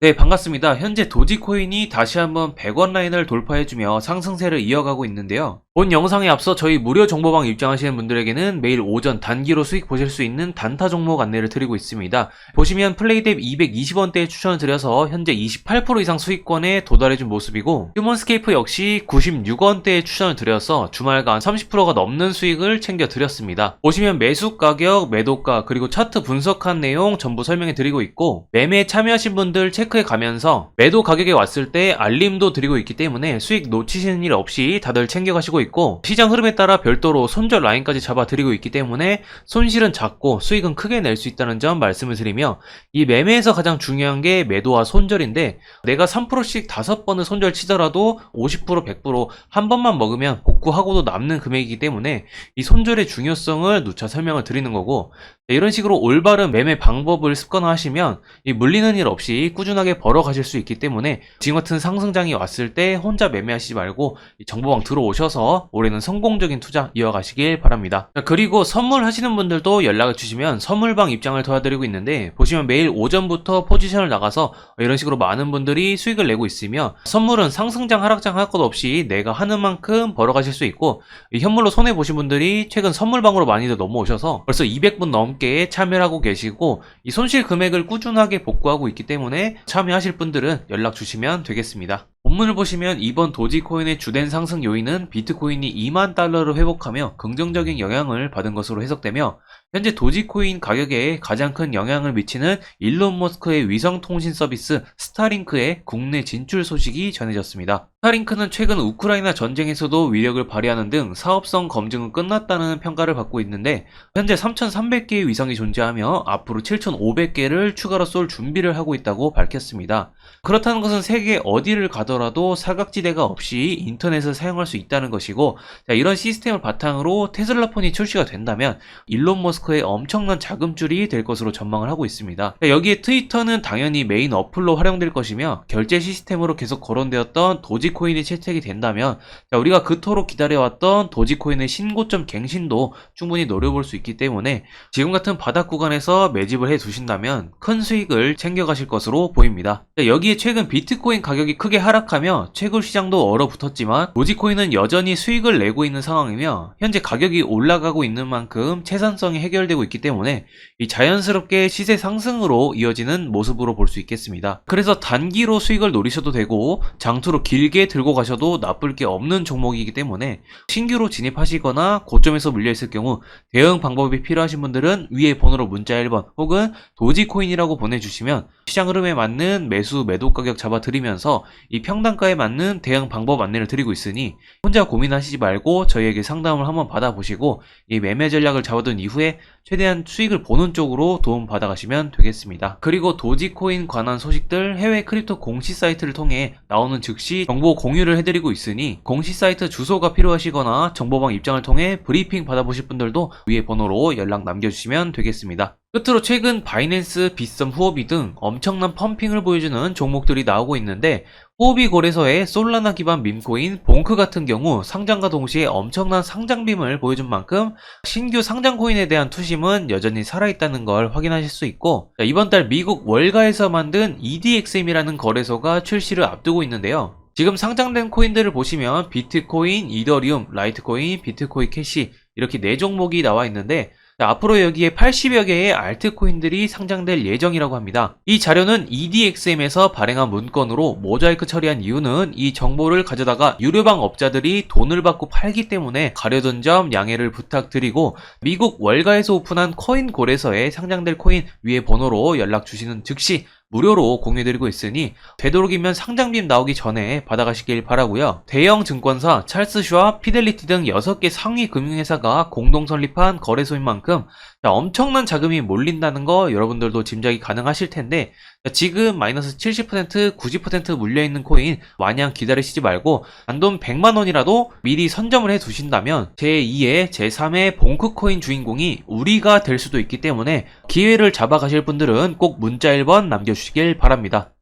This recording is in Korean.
네, 반갑습니다. 현재 도지코인이 다시 한번 100원 라인을 돌파해주며 상승세를 이어가고 있는데요. 본 영상에 앞서 저희 무료 정보방 입장하시는 분들에게는 매일 오전 단기로 수익 보실 수 있는 단타 종목 안내를 드리고 있습니다. 보시면 플레이뎁 220원대에 추천을 드려서 현재 28% 이상 수익권에 도달해준 모습이고 휴먼스케이프 역시 96원대에 추천을 드려서 주말간 30%가 넘는 수익을 챙겨 드렸습니다. 보시면 매수 가격, 매도가 그리고 차트 분석한 내용 전부 설명해 드리고 있고 매매에 참여하신 분들 체크해 가면서 매도 가격에 왔을 때 알림도 드리고 있기 때문에 수익 놓치시는 일 없이 다들 챙겨 가시고 있고 시장 흐름에 따라 별도로 손절 라인까지 잡아 드리고 있기 때문에 손실은 작고 수익은 크게 낼 수 있다는 점 말씀을 드리며 이 매매에서 가장 중요한 게 매도와 손절인데 내가 3%씩 5번을 손절 치더라도 50% 100%한 번만 먹으면 복구하고도 남는 금액이기 때문에 이 손절의 중요성을 누차 설명을 드리는 거고 네, 이런 식으로 올바른 매매 방법을 습관화하시면 이 물리는 일 없이 꾸준하게 벌어가실 수 있기 때문에 지금 같은 상승장이 왔을 때 혼자 매매하시지 말고 이 정보방 들어오셔서 올해는 성공적인 투자 이어가시길 바랍니다. 자, 그리고 선물하시는 분들도 연락을 주시면 선물방 입장을 도와드리고 있는데 보시면 매일 오전부터 포지션을 나가서 이런 식으로 많은 분들이 수익을 내고 있으며 선물은 상승장 하락장 할 것 없이 내가 하는 만큼 벌어가실 수 있고 이 현물로 손해 보신 분들이 최근 선물방으로 많이들 넘어오셔서 벌써 200분 넘게 참여를 하고 계시고 이 손실 금액을 꾸준하게 복구하고 있기 때문에 참여하실 분들은 연락 주시면 되겠습니다. 본문을 보시면 이번 도지코인의 주된 상승 요인은 비트코인이 2만 달러를 회복하며 긍정적인 영향을 받은 것으로 해석되며 현재 도지코인 가격에 가장 큰 영향을 미치는 일론 머스크의 위성 통신 서비스 스타링크의 국내 진출 소식이 전해졌습니다. 스타링크는 최근 우크라이나 전쟁에서도 위력을 발휘하는 등 사업성 검증은 끝났다는 평가를 받고 있는데 현재 3,300개의 위성이 존재하며 앞으로 7,500개를 추가로 쏠 준비를 하고 있다고 밝혔습니다. 그렇다는 것은 세계 어디를 가더라도 사각지대가 없이 인터넷을 사용할 수 있다는 것이고 자, 이런 시스템을 바탕으로 테슬라폰이 출시가 된다면 일론 머스크 의 엄청난 자금줄이 될 것으로 전망을 하고 있습니다. 자, 여기에 트위터는 당연히 메인 어플로 활용될 것이며 결제 시스템으로 계속 거론되었던 도지코인이 채택이 된다면 자, 우리가 그토록 기다려왔던 도지코인의 신고점 갱신도 충분히 노려볼 수 있기 때문에 지금 같은 바닥 구간에서 매집을 해 두신다면 큰 수익을 챙겨가실 것으로 보입니다. 자, 여기에 최근 비트코인 가격이 크게 하락하며 채굴 시장도 얼어붙었지만 도지코인은 여전히 수익을 내고 있는 상황이며 현재 가격이 올라가고 있는 만큼 채산성이 해결되고 있기 때문에 이 자연스럽게 시세 상승으로 이어지는 모습으로 볼 수 있겠습니다. 그래서 단기로 수익을 노리셔도 되고 장투로 길게 들고 가셔도 나쁠 게 없는 종목이기 때문에 신규로 진입하시거나 고점에서 물려있을 경우 대응 방법이 필요하신 분들은 위에 번호로 문자 1번 혹은 도지코인이라고 보내주시면 시장 흐름에 맞는 매수 매도 가격 잡아드리면서 이 평단가에 맞는 대응 방법 안내를 드리고 있으니 혼자 고민하시지 말고 저희에게 상담을 한번 받아보시고 이 매매 전략을 잡아둔 이후에 최대한 수익을 보는 쪽으로 도움 받아가시면 되겠습니다. 그리고 도지코인 관한 소식들 해외 크립토 공시 사이트를 통해 나오는 즉시 정보 공유를 해드리고 있으니 공시 사이트 주소가 필요하시거나 정보방 입장을 통해 브리핑 받아보실 분들도 위에 번호로 연락 남겨주시면 되겠습니다. 끝으로 최근 바이낸스, 빗썸, 후오비 등 엄청난 펌핑을 보여주는 종목들이 나오고 있는데 후오비 거래소의 솔라나 기반 밈코인 봉크 같은 경우 상장과 동시에 엄청난 상장빔을 보여준 만큼 신규 상장 코인에 대한 투심은 여전히 살아있다는 걸 확인하실 수 있고 자, 이번 달 미국 월가에서 만든 EDXM이라는 거래소가 출시를 앞두고 있는데요. 지금 상장된 코인들을 보시면 비트코인, 이더리움, 라이트코인, 비트코인 캐시 이렇게 네 종목이 나와 있는데 자, 앞으로 여기에 80여 개의 알트코인들이 상장될 예정이라고 합니다. 이 자료는 EDXM에서 발행한 문건으로 모자이크 처리한 이유는 이 정보를 가져다가 유료방 업자들이 돈을 받고 팔기 때문에 가려둔 점 양해를 부탁드리고 미국 월가에서 오픈한 코인 거래소에 상장될 코인 위에 번호로 연락 주시는 즉시 무료로 공유해드리고 있으니 되도록이면 상장빔 나오기 전에 받아가시길 바라고요. 대형 증권사 찰스슈와 피델리티 등 6개 상위 금융회사가 공동 설립한 거래소인 만큼 자, 엄청난 자금이 몰린다는 거 여러분들도 짐작이 가능하실 텐데 자, 지금 마이너스 70% 90% 물려있는 코인 마냥 기다리시지 말고 단돈 100만원이라도 미리 선점을 해 두신다면 제2의 제3의 봉크 코인 주인공이 우리가 될 수도 있기 때문에 기회를 잡아가실 분들은 꼭 문자 1번 남겨주시길 바랍니다.